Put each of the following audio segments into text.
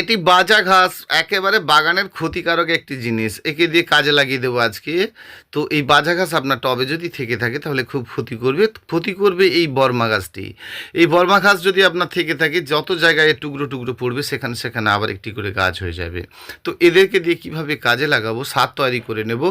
এটি বাজা ঘাস, একেবারে বাগানের ক্ষতিকারক একটি জিনিস। একে দিয়ে কাজে লাগিয়ে দেবো আজকে। তো এই বাজা ঘাস আপনার টবে যদি থেকে থাকে, তাহলে খুব ক্ষতি করবে। ক্ষতি করবে এই বর্মা গাছটি এই বর্মা ঘাস যদি আপনার থেকে থাকে, যত জায়গায় টুকরো টুকরো পড়বে, সেখানে সেখানে আবার একটি করে গাছ হয়ে যাবে। তো এদেরকে দিয়ে কীভাবে কাজে লাগাবো, সার তৈরি করে নেব,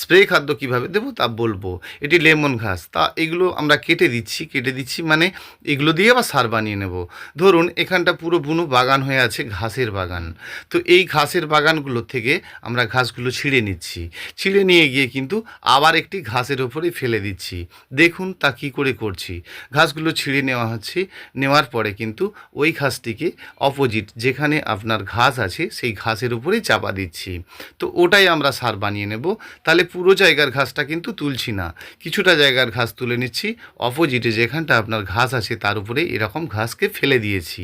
স্প্রে খাদ্য কীভাবে দেবো, তা বলব। এটি লেমন ঘাস। তা এগুলো আমরা কেটে দিচ্ছি কেটে দিচ্ছি মানে এগুলো দিয়ে আবার সার বানিয়ে নেব। ধরুন, এখানটা পুরো বুনো বাগান হয়ে আছে, ঘাসের বাগান। তো এই ঘাসের বাগানগুলো থেকে আমরা ঘাসগুলো ছিঁড়ে নিচ্ছি। ছিঁড়ে নিয়ে গিয়ে কিন্তু আবার একটি ঘাসের ওপরে ফেলে দিচ্ছি। দেখুন তা কী করে করছি। ঘাসগুলো ছিঁড়ে নেওয়া হচ্ছে। নেওয়ার পরে কিন্তু ওই ঘাসটিকে অপোজিট যেখানে আপনার ঘাস আছে, সেই ঘাসের উপরেই চাপা দিচ্ছি। তো ওটাই আমরা সার বানিয়ে নেব। তাহলে পুরো জায়গার ঘাসটা কিন্তু তুলছি না। কিছুটা জায়গার ঘাস তুলে নিচ্ছি। অপোজিটে যেখানটা আপনার ঘাস আছে, তার উপরে এরকম ঘাসকে ফেলে দিয়েছি।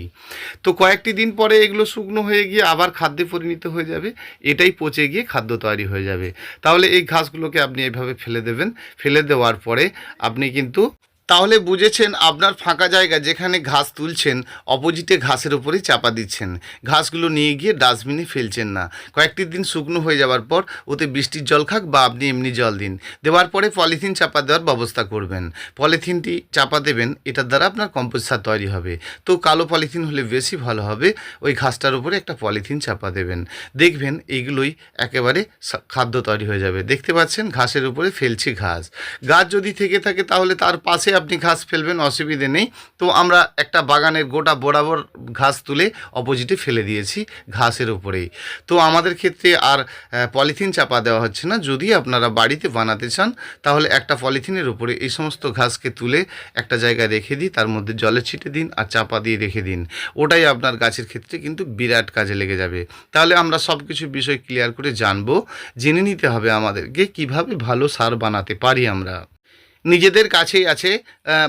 তো কয়েকটি দিন পরে এগুলো শুকনো হয়ে গিয়ে আবার খাদ্যে পরিণত হয়ে যাবে, এটাই পচে গিয়ে খাদ্য তৈরি হয়ে যাবে। তাহলে এই ঘাসগুলোকে আপনি এভাবে ফেলে দেবেন। ফেলে দেওয়ার পরে আপনি কিন্তু তাহলে বুঝেছেন আপনার ফাঁকা জায়গা যেখানে ঘাস তুলছেন, অপোজিটে ঘাসের উপরেই চাপা দিচ্ছেন। ঘাসগুলো নিয়ে গিয়ে ডাস্টবিনে ফেলছেন না। কয়েকটি দিন শুকনো হয়ে যাওয়ার পর ওতে বৃষ্টির জল খাক বা আপনি এমনি জল দিন। দেওয়ার পরে পলিথিন চাপা দেওয়ার ব্যবস্থা করবেন। পলিথিনটি চাপা দেবেন, এটার দ্বারা আপনার কম্পোস্ট সার তৈরি হবে। তো কালো পলিথিন হলে বেশি ভালো হবে, ওই ঘাসটার উপরে একটা পলিথিন চাপা দেবেন। দেখবেন এইগুলোই একেবারে খাদ্য তৈরি হয়ে যাবে। দেখতে পাচ্ছেন ঘাসের উপরে ফেলছি ঘাস। গাছ যদি থেকে থাকে তাহলে তার পাশে আপনি ঘাস ফেলবেন, অসুবিধে নেই। তো আমরা একটা বাগানের গোটা বরাবর ঘাস তুলে অপোজিটে ফেলে দিয়েছি ঘাসের উপরেই। তো আমাদের ক্ষেত্রে আর পলিথিন চাপা দেওয়া হচ্ছে না। যদি আপনারা বাড়িতে বানাতে চান, তাহলে একটা পলিথিনের উপরে এই সমস্ত ঘাসকে তুলে একটা জায়গায় রেখে দিই, তার মধ্যে জলে ছিটে দিন আর চাপা দিয়ে রেখে দিন। ওটাই আপনার গাছের ক্ষেত্রে কিন্তু বিরাট কাজে লেগে যাবে। তাহলে আমরা সব কিছু বিষয় ক্লিয়ার করে জানব, জেনে নিতে হবে আমাদেরকে কীভাবে ভালো সার বানাতে পারি আমরা। নিজেদের কাছেই আছে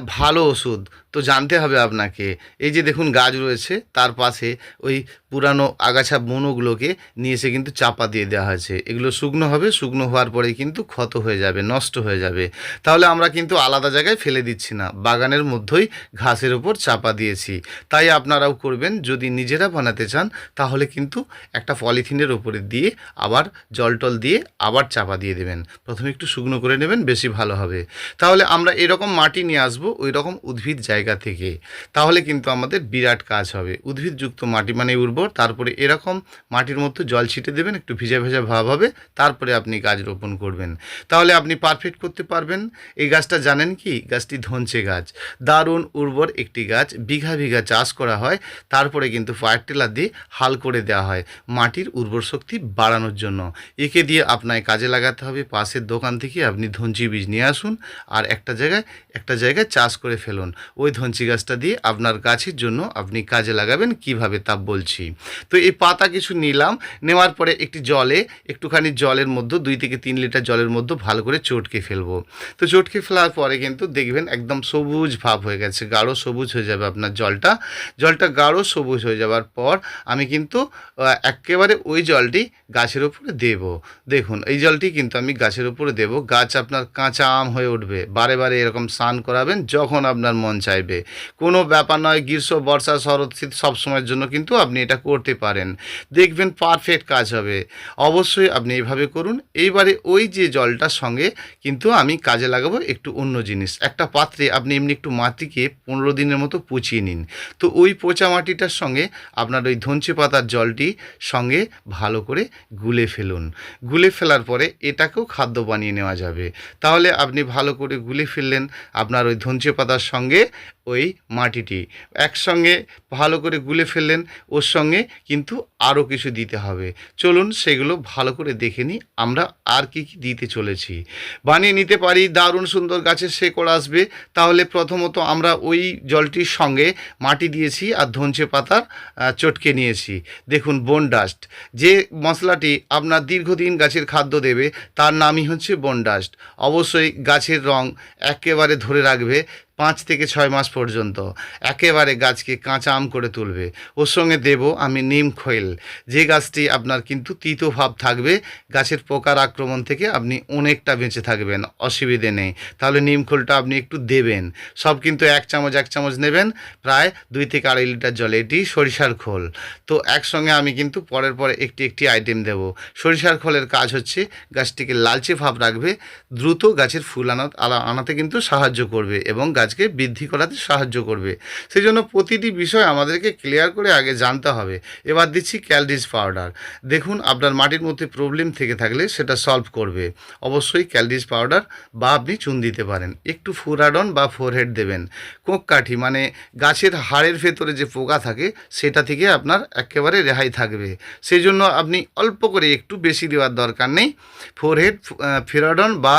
ভালো ওষুধ। তো জানতে হবে আপনাকে। এই যে দেখুন গাছ রয়েছে, তার পাশে ওই পুরানো আগাছা বনগুলোকে নিয়ে এসে কিন্তু চাপা দিয়ে দেওয়া হয়েছে। এগুলো শুকনো হবে, শুকনো হওয়ার পরেই কিন্তু ক্ষত হয়ে যাবে, নষ্ট হয়ে যাবে। তাহলে আমরা কিন্তু আলাদা জায়গায় ফেলে দিচ্ছি না, বাগানের মধ্যেই ঘাসের ওপর চাপা দিয়েছি। তাই আপনারাও করবেন, যদি নিজেরা বানাতে চান, তাহলে কিন্তু একটা পলিথিনের ওপরে দিয়ে আবার জল টল দিয়ে আবার চাপা দিয়ে দেবেন। প্রথমে একটু শুকনো করে নেবেন, বেশি ভালো হবে। তাহলে আমরা এরকম মাটি নিয়ে আসব ওই রকম উদ্ভিদ জায়গা থেকে, তাহলে কিন্তু আমাদের বিরাট কাজ হবে। উদ্ভিদযুক্ত মাটি মানে উর্বর, তারপরে এরকম মাটির মধ্যে জল ছিটে দেবেন, একটু ভিজা ভেজা ভাব হবে, তারপরে আপনি গাছ রোপণ করবেন। তাহলে আপনি পারফেক্ট করতে পারবেন। এই গাছটা জানেন কি? গাছটি ধনচে গাছ। দারুণ উর্বর একটি গাছ। বিঘা বিঘা চাষ করা হয়, তারপরে কিন্তু ফায়ার টিলার দিয়ে হাল করে দেওয়া হয় মাটির উর্বর শক্তি বাড়ানোর জন্য। একে দিয়ে আপনাকে কাজে লাগাতে হবে। পাশের দোকান থেকে আপনি ধনচি বীজ নিয়ে আসুন, আর একটা জায়গায় একটা জায়গায় চাষ করে ফেলুন। ওই ধনচি গাছটা দিয়ে আপনার গাছের জন্য আপনি কাজে লাগাবেন, কীভাবে তা বলছি। তো এই পাতা কিছু নিলাম, নেওয়ার পরে একটি জলে, একটুখানি জলের মধ্যে, দুই থেকে তিন লিটার জলের মধ্যে ভালো করে চটকে ফেলব। তো চটকে ফেলার পরে কিন্তু দেখবেন একদম সবুজ ভাব হয়ে গেছে, গাঢ় সবুজ হয়ে যাবে আপনার জলটা। জলটা গাঢ় সবুজ হয়ে যাওয়ার পর আমি কিন্তু একেবারে ওই জলটি গাছের উপরে দেব। দেখুন, এই জলটি কিন্তু আমি গাছের উপরে দেব। গাছ আপনার কাঁচা আম হয়ে উঠবে। বারে বারে এরকম স্নান করাবেন, যখন আপনার মন চাইবে। কোনো ব্যাপার নয়, গ্রীষ্ম, বর্ষা, শরৎ, শীত সব সময়ের জন্য কিন্তু আপনি এটা করতে পারেন। দেখবেন পারফেক্ট কাজ হবে। অবশ্যই আপনি এইভাবে করুন। এইবারে ওই যে জলটার সঙ্গে কিন্তু আমি কাজে লাগাবো একটু অন্য জিনিস। একটা পাত্রে আপনি এমনি একটু মাটিকে পনেরো দিনের মতো পচিয়ে নিন। তো ওই পচা মাটিটার সঙ্গে আপনার ওই ধনচে পাতার জলটি সঙ্গে ভালো করে গুলে ফেলুন। গুলে ফেলার পরে এটাকেও খাদ্য বানিয়ে নেওয়া যাবে। তাহলে আপনি ভালো করে গুলে ফেললেন, আপনার ওই ধনচে পাতার সঙ্গে ওই মাটিটি। একসঙ্গে ভালো করে গুলে ফেললেন, ওর সঙ্গে কিন্তু আরও কিছু দিতে হবে। চলুন সেগুলো ভালো করে দেখে নিই, আমরা আর কি কি দিতে চলেছি। বানিয়ে নিতে পারি, দারুণ সুন্দর গাছের শেকড় আসবে। তাহলে প্রথমত আমরা ওই জলটির সঙ্গে মাটি দিয়েছি আর ধনচে পাতার চটকে নিয়েছি। দেখুন বোন ডাস্ট। যে মশলাটি আপনার দীর্ঘদিন গাছের খাদ্য দেবে, তার নামই হচ্ছে বন ডাস্ট। অবশ্যই গাছের রং একেবারে ধরে রাখবে পাঁচ থেকে ছয় মাস পর্যন্ত একেবারে গাছকে কাঁচা আম করে তুলবে। ওর সঙ্গে দেব আমি নিম খৈল। যে গাছটি আপনার কিন্তু তিতো ভাব থাকবে, গাছের পোকার আক্রমণ থেকে আপনি অনেকটা বেঁচে থাকবেন, অসুবিধে নেই। তাহলে নিম খোলটা আপনি একটু দেবেন। সব কিন্তু এক চামচ এক চামচ নেবেন। প্রায় দুই থেকে আড়াই লিটার জলে এটি সরিষার খোল। তো একসঙ্গে আমি কিন্তু পরের পরে একটি একটি আইটেম দেব। সরিষার খোলের কাজ হচ্ছে গাছটিকে লালচে ভাব রাখবে, দ্রুত গাছের ফুল আনা আনাতে কিন্তু সাহায্য করবে এবং গাছকে বৃদ্ধি করাতে সাহায্য করবে। সেই জন্য প্রতিটি বিষয় আমাদেরকে ক্লিয়ার করে আগে জানতে হবে। এবার দিচ্ছি ক্যালডিস পাউডার দেখুন, আপনার মাটির মধ্যে প্রবলেম থেকে থাকলে সেটা সলভ করবে। অবশ্যই ক্যালডিস পাউডার বা আপনি চুন দিতে পারেন। একটু ফুরাডন বা ফোরহেড দেবেন। কোঁক কাঠি মানে গাছের হাড়ের ভেতরে যে পোকা থাকে, সেটা থেকে আপনার একেবারে রেহাই থাকবে। সেই জন্য আপনি অল্প করে একটু বেশি দেওয়ার দরকার নেই। ফোরহেড ফেরাডন বা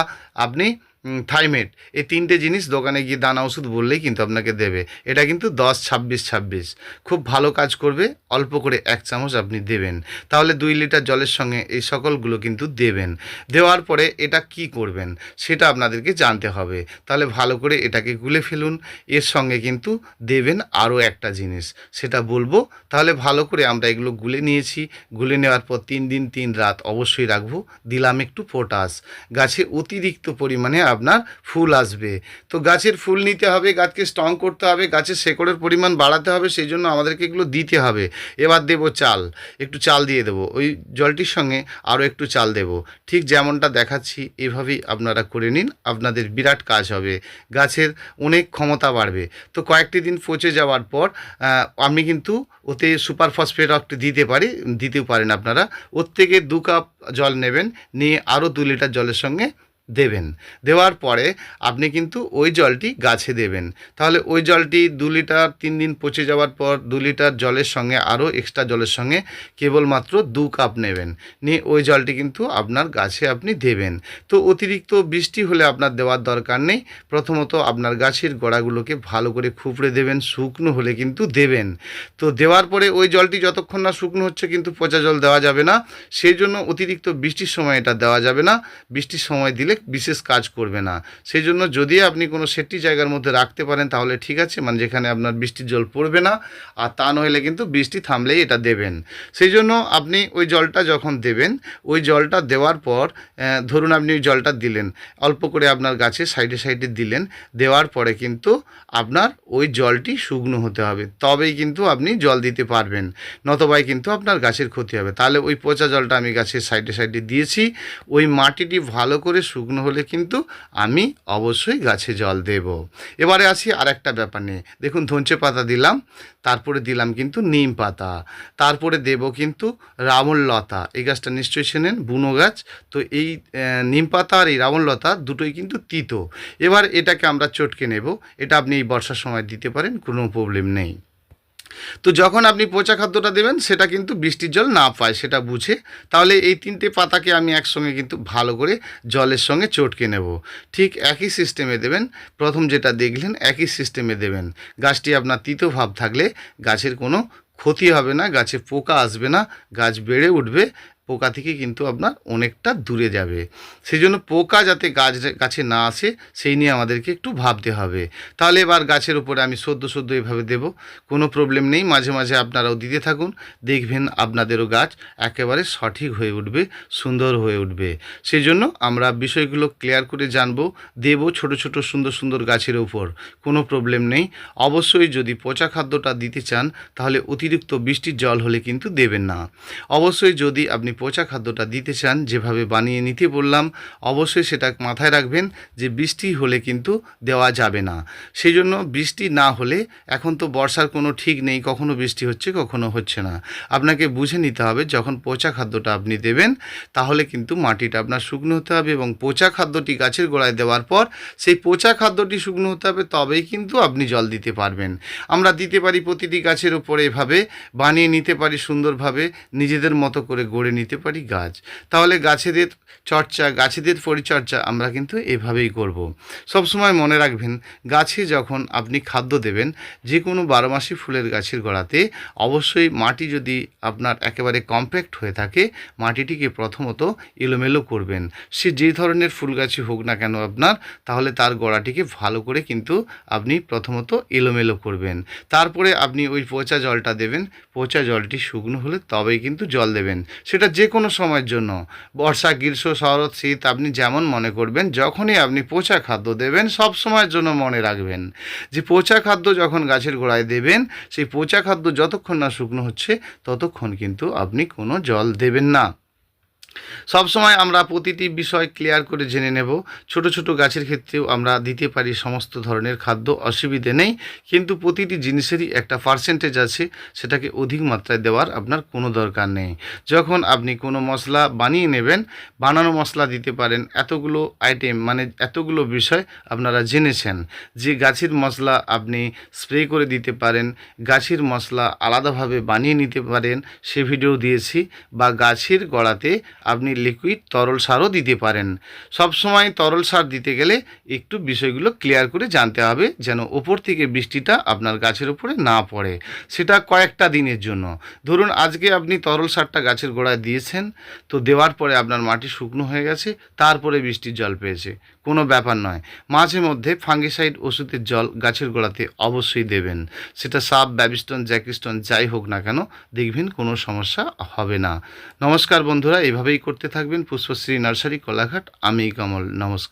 আপনি থাইমেট এই তিনটে জিনিস দোকানে গিয়ে দানা ওষুধ বললেই কিন্তু আপনাকে দেবে। এটা কিন্তু দশ, ছাব্বিশ ছাব্বিশ। খুব ভালো কাজ করবে, অল্প করে এক চামচ আপনি দেবেন। তাহলে দুই লিটার জলের সঙ্গে এই সকলগুলো কিন্তু দেবেন। দেওয়ার পরে এটা কি করবেন, সেটা আপনাদেরকে জানতে হবে। তাহলে ভালো করে এটাকে গুলে ফেলুন। এর সঙ্গে কিন্তু দেবেন আরও একটা জিনিস, সেটা বলব। তাহলে ভালো করে আমরা এগুলো গুলে নিয়েছি। গুলে নেওয়ার পর তিন দিন, তিন রাত অবশ্যই রাখব। দিলাম একটু পটাশ গাছে অতিরিক্ত পরিমাণে আপনার ফুল আসবে। তো গাছের ফুল নিতে হবে, গাছকে স্ট্রং করতে হবে, গাছের শেকড়ের পরিমাণ বাড়াতে হবে, সেই জন্য আমাদেরকে এগুলো দিতে হবে। এবার দেবো চাল, একটু চাল দিয়ে দেবো। ওই জলটির সঙ্গে আরও একটু চাল দেবো। ঠিক যেমনটা দেখাচ্ছি, এভাবেই আপনারা করে নিন, আপনাদের বিরাট কাজ হবে। গাছের অনেক ক্ষমতা বাড়বে। তো কয়েকটি দিন পচে যাওয়ার পর আমি কিন্তু ওতে সুপার ফসফেট একটু দিতে পারি, দিতেও পারেন আপনারা। ওর থেকে দু কাপ জল নেবেন, নিয়ে আরও দু লিটার জলের সঙ্গে দেবেন। দেওয়ার পরে আপনি কিন্তু ওই জলটি গাছে দেবেন। তাহলে ওই জলটি দু লিটার তিন দিন পচে যাওয়ার পর দু লিটার জলের সঙ্গে আরও এক্সট্রা জলের সঙ্গে কেবলমাত্র দু কাপ নেবেন। নিয়ে ওই জলটি কিন্তু আপনার গাছে আপনি দেবেন। তো অতিরিক্ত বৃষ্টি হলে আপনার দেওয়ার দরকার নেই। প্রথমত আপনার গাছের গোড়াগুলোকে ভালো করে খুপড়ে দেবেন, শুকনো হলে কিন্তু দেবেন। তো দেওয়ার পরে ওই জলটি যতক্ষণ না শুকনো হচ্ছে কিন্তু পচা জল দেওয়া যাবে না। সেই জন্য অতিরিক্ত বৃষ্টির সময় এটা দেওয়া যাবে না। বৃষ্টির সময় দিলে বিশেষ কাজ করবে না। সেই জন্য যদি আপনি কোনো সেটি জায়গার মধ্যে রাখতে পারেন, তাহলে ঠিক আছে মানে যেখানে আপনার বৃষ্টির জল পড়বে না, আর তা নইলে কিন্তু বৃষ্টি থামলেই এটা দেবেন। সেই জন্য আপনি ওই জলটা যখন দেবেন, ওই জলটা দেওয়ার পর ধরুন আপনি ওই জলটা দিলেন, অল্প করে আপনার গাছের সাইডে সাইডে দিলেন, দেওয়ার পরে কিন্তু আপনার ওই জলটি শুকনো হতে হবে, তবেই কিন্তু আপনি জল দিতে পারবেন, নতবাই কিন্তু আপনার গাছের ক্ষতি হবে। তাহলে ওই পচা জলটা আমি গাছের সাইডে সাইডে দিয়েছি, ওই মাটিটি ভালো করে শুকনো হলে কিন্তু আমি অবশ্যই গাছে জল দেব। এবারে আসি আর একটা ব্যাপার নিয়ে। দেখুন ধঞ্চে পাতা দিলাম, তারপরে দিলাম কিন্তু নিম পাতা। তারপরে দেব কিন্তু রাবণ লতা এই গাছটা নিশ্চয়ই চেনেন, বুনো গাছ। তো এই নিম পাতা আর এই রাবণ লতা দুটোই কিন্তু তিতো। এবার এটাকে আমরা চটকে নেব। এটা আপনি এই বর্ষার সময় দিতে পারেন, কোনো প্রবলেম নেই। তো যখন আপনি পচা খাদ্যটা দেবেন, সেটা কিন্তু বৃষ্টির জল না পায়, সেটা বুঝে। তাহলে এই তিনটে পাতাকে আমি একসঙ্গে কিন্তু ভালো করে জলের সঙ্গে চটকে নেব। ঠিক একই সিস্টেমে দেবেন। প্রথম যেটা দেখলেন, একই সিস্টেমে দেবেন। গাছটি আপনার তিতো ভাব থাকলে গাছের কোনো ক্ষতি হবে না, গাছে পোকা আসবে না, গাছ বেড়ে উঠবে পোকা থেকে কিন্তু আপনার অনেকটা দূরে যাবে। সেই জন্য পোকা যাতে গাছ গাছে না আসে, সেই নিয়ে আমাদেরকে একটু ভাবতে হবে। তাহলে এবার গাছের উপরে আমি সদ্য সদ্য এভাবে দেব। কোনো প্রবলেম নেই, মাঝে মাঝে আপনারাও দিতে থাকুন। দেখবেন আপনাদেরও গাছ একেবারে সঠিক হয়ে উঠবে, সুন্দর হয়ে উঠবে। সেই জন্য আমরা বিষয়গুলো ক্লিয়ার করে জানব, দেব ছোট ছোট সুন্দর সুন্দর গাছের উপর। কোনো প্রবলেম নেই। অবশ্যই যদি পচা খাদ্যটা দিতে চান, তাহলে অতিরিক্ত বৃষ্টির জল হলে কিন্তু দেবেন না। অবশ্যই যদি আপনি পচা খাদ্যটা দিতে চান, যেভাবে বানিয়ে নিতে বললাম, অবশ্যই সেটা মাথায় রাখবেন যে বৃষ্টি হলে কিন্তু দেওয়া যাবে না। সেই জন্য বৃষ্টি না হলে এখন তো বর্ষার কোনো ঠিক নেই, কখনো বৃষ্টি হচ্ছে, কখনো হচ্ছে না। আপনাকে বুঝে নিতে হবে, যখন পচা খাদ্যটা আপনি দেবেন, তাহলে কিন্তু মাটিটা আপনার শুকনো হতে হবে এবং পচা খাদ্যটি গাছের গোড়ায় দেওয়ার পর সেই পচা খাদ্যটি শুকনো হতে হবে, তবেই কিন্তু আপনি জল দিতে পারবেন। আমরা দিতে পারি প্রতিটি গাছের উপরে এভাবে, বানিয়ে নিতে পারি সুন্দরভাবে, নিজেদের মতো করে গড়ে নিতে দিতে পারি গাছ। তাহলে গাছেদের চর্চা, গাছেদের পরিচর্যা আমরা কিন্তু এভাবেই করব। সবসময় মনে রাখবেন, গাছে যখন আপনি খাদ্য দেবেন যে কোনো বারোমাসি ফুলের গাছের গোড়াতে অবশ্যই মাটি যদি আপনার একেবারে কম্প্যাক্ট হয়ে থাকে, মাটিটিকে প্রথমত এলোমেলো করবেন। সে যে ধরনের ফুল গাছই হোক না কেন আপনার, তাহলে তার গোড়াটিকে ভালো করে কিন্তু আপনি প্রথমত এলোমেলো করবেন। তারপরে আপনি ওই পচা জলটা দেবেন, পচা জলটি শুকনো হলে তবেই কিন্তু জল দেবেন। সেটা যে কোনো সময়ের জন্য। বর্ষা, গ্রীষ্ম, শরৎ, শীত আপনি যেমন মনে করবেন, যখনই আপনি পচা খাদ্য দেবেন, সব সময়ের জন্য মনে রাখবেন। যে পচা খাদ্য যখন গাছের গোড়ায় দেবেন, সেই পচা খাদ্য যতক্ষণ না শুকনো হচ্ছে, ততক্ষণ কিন্তু আপনি কোনো জল দেবেন না। সব সময় আমরা প্রতিটি বিষয় ক্লিয়ার করে জেনে নেব। ছোট ছোট গাছের ক্ষেত্রেও আমরা দিতে পারি সমস্ত ধরনের খাদ্য, অসুবিধে নেই। কিন্তু প্রতিটি জিনিসেরই একটা পার্সেন্টেজ আছে, সেটাকে অধিক মাত্রায় দেওয়ার আপনার কোনো দরকার নেই। যখন আপনি কোনো মশলা বানিয়ে নেবেন, বানানো মশলা দিতে পারেন, এতগুলো আইটেম মানে এতগুলো বিষয় আপনারা জেনেছেন। যে গাছের মশলা আপনি স্প্রে করে দিতে পারেন, গাছের মশলা আলাদাভাবে বানিয়ে নিতে পারেন, সে ভিডিও দিয়েছি। বা গাছের গোড়াতে আপনি লিকুইড তরল সারও দিতে পারেন। সব সময় তরল সার দিতে গেলে একটু বিষয়গুলো ক্লিয়ার করে জানতে হবে যেন ওপর থেকে বৃষ্টিটা আপনার গাছের উপরে না পড়ে। সেটা কয়েকটা দিনের জন্য। ধরুন আজকে আপনি তরল সারটা গাছের গোড়ায় দিয়েছেন, তো দেওয়ার পরে আপনার মাটি শুকনো হয়ে গেছে, তারপরে বৃষ্টির জল পেয়েছে। কোনো ব্যাপার নয়। মাঝে মধ্যে ফাঙ্গিসাইড ওষুধের জল গাছের গোড়াতে অবশ্যই দেবেন। সেটা সাপ, ব্যাবিস্টন, জ্যাকিস্টন, যাই হোক না কেন, দেখবেন কোনো সমস্যা হবে না। নমস্কার বন্ধুরা, এভাবেই করতে থাকবেন পুষ্পশ্রী নার্সারি, কোলাঘাট। আমি কমল। নমস্কার।